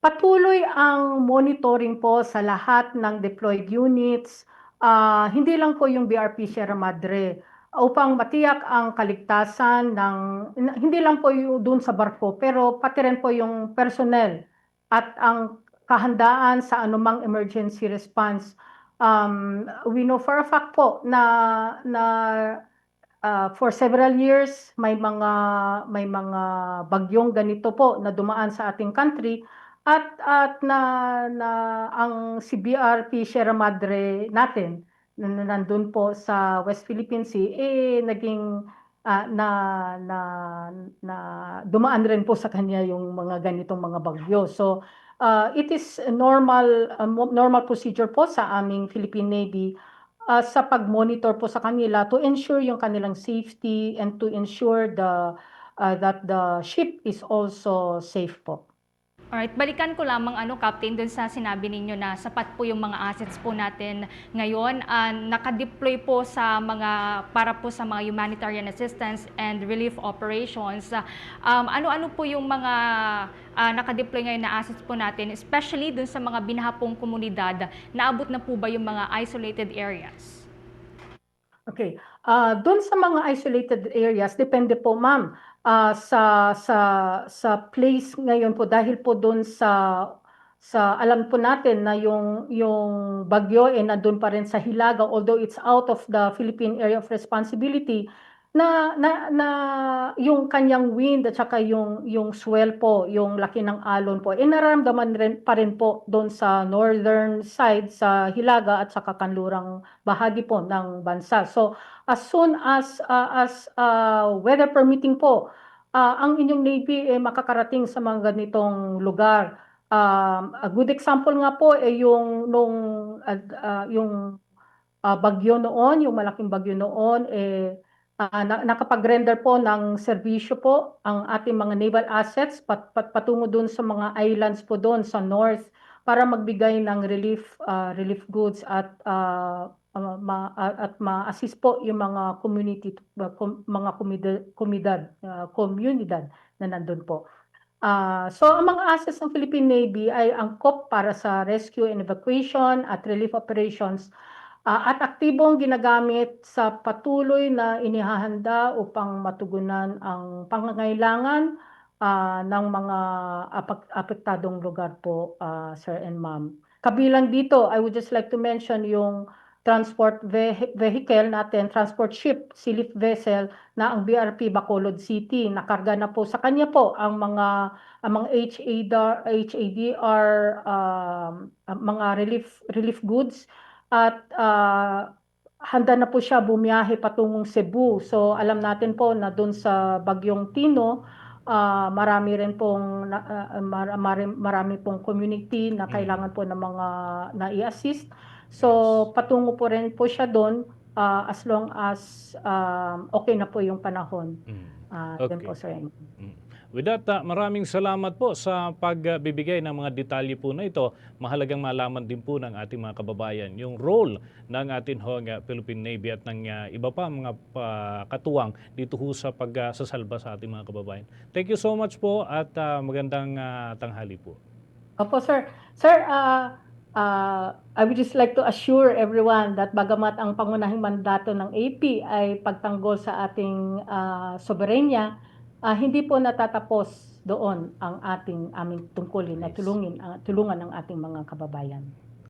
Patuloy ang monitoring po sa lahat ng deployed units, ah, hindi lang po yung BRP Sierra Madre, upang matiyak ang kaligtasan ng, hindi lang po yung dun sa barko, pero pati rin po yung personnel at ang kahandaan sa anumang emergency response. Um, we know for a fact po na, na ah, for several years may mga may mga bagyong ganito po na dumaan sa ating country at at na, na ang CBRP Sierra Madre natin na na- nandun po sa West Philippine Sea eh naging ah, na na na dumaan rin po sa kanya yung mga ganitong mga bagyo. So ah, it is normal mo- normal procedure po sa aming Philippine Navy uh, sa pag-monitor po sa kanila to ensure yung kanilang safety and to ensure the uh, that the ship is also safe po. Alright, balikan ko lamang ano Captain dun sa sinabi ninyo na sapat po yung mga assets po natin ngayon. Ah, naka-deploy po sa mga para po sa mga humanitarian assistance and relief operations. Ah, um, ano-ano po yung mga ah, naka-deploy ngayon na assets po natin, especially dun sa mga binahapong komunidad, naabot na po ba yung mga isolated areas? Okay. Ah, doon sa mga isolated areas, depende po ma'am. Ah, sa sa sa place ngayon po dahil po doon sa sa alam po natin na yung yung bagyo eh nandun pa rin sa Hilaga although it's out of the Philippine area of responsibility na na na yung kanyang wind at saka yung yung swell po, yung laki ng alon po, eh nararamdaman rin pa rin po doon sa northern side sa Hilaga at saka kanlurang bahagi po ng bansa. So as soon as uh, as uh, weather permitting po, uh, ang inyong navy eh, makakarating sa mga ganitong lugar. Um, a good example nga po eh yung nung uh, uh, yung uh, bagyo noon, yung malaking bagyo noon eh Ah, na, nakapag-render po ng serbisyo po ang ating mga naval assets pat, pat, patungo doon sa mga islands po doon sa north para magbigay ng relief ah, relief goods at ah, ma, at ma-assist po yung mga community com- mga komunidad, ah, komunidad na nandun po. Ah, so ang mga assets ng Philippine Navy ay angkop para sa rescue and evacuation at relief operations Ah, at aktibong ginagamit sa patuloy na inihahanda upang matugunan ang pangangailangan ah, ng mga apek- apektadong lugar po, ah, Sir and Ma'am. Kabilang dito, I would just like to mention yung transport vehi- vehicle natin, transport ship, lift vessel na ang BRP Bacolod City. Nakarga na po sa kanya po ang mga ang mga HADR, HADR um, mga relief relief goods at ah, handa na po siya bumiyahe patungong Cebu. So alam natin po na doon sa Bagyong Tino, ah, marami rin pong na- ah, mar- marami, marami pong community na Mm. kailangan po ng mga na i-assist. So patungo po rin po siya doon ah, as long as um, okay na po yung panahon. Mm. Ah, Yan Okay. po, sir. With that, ah, maraming salamat po sa pagbibigay ng mga detalye po na ito. Mahalagang malaman din po ng ating mga kababayan yung role ng ating hong ah, Philippine Navy at ng ah, iba pa mga pa- katuwang dito ho sa pagsasalba sa ating mga kababayan. Thank you so much po at ah, magandang ah, tanghali po. Opo, sir. Sir, ah, ah, I would just like to assure everyone that bagamat ang pangunahing mandato ng AP ay pagtanggol sa ating ah, soberenya, ah, hindi po natatapos doon ang ating aming tungkulin na tulungin, ah, tulungan ang ating mga kababayan.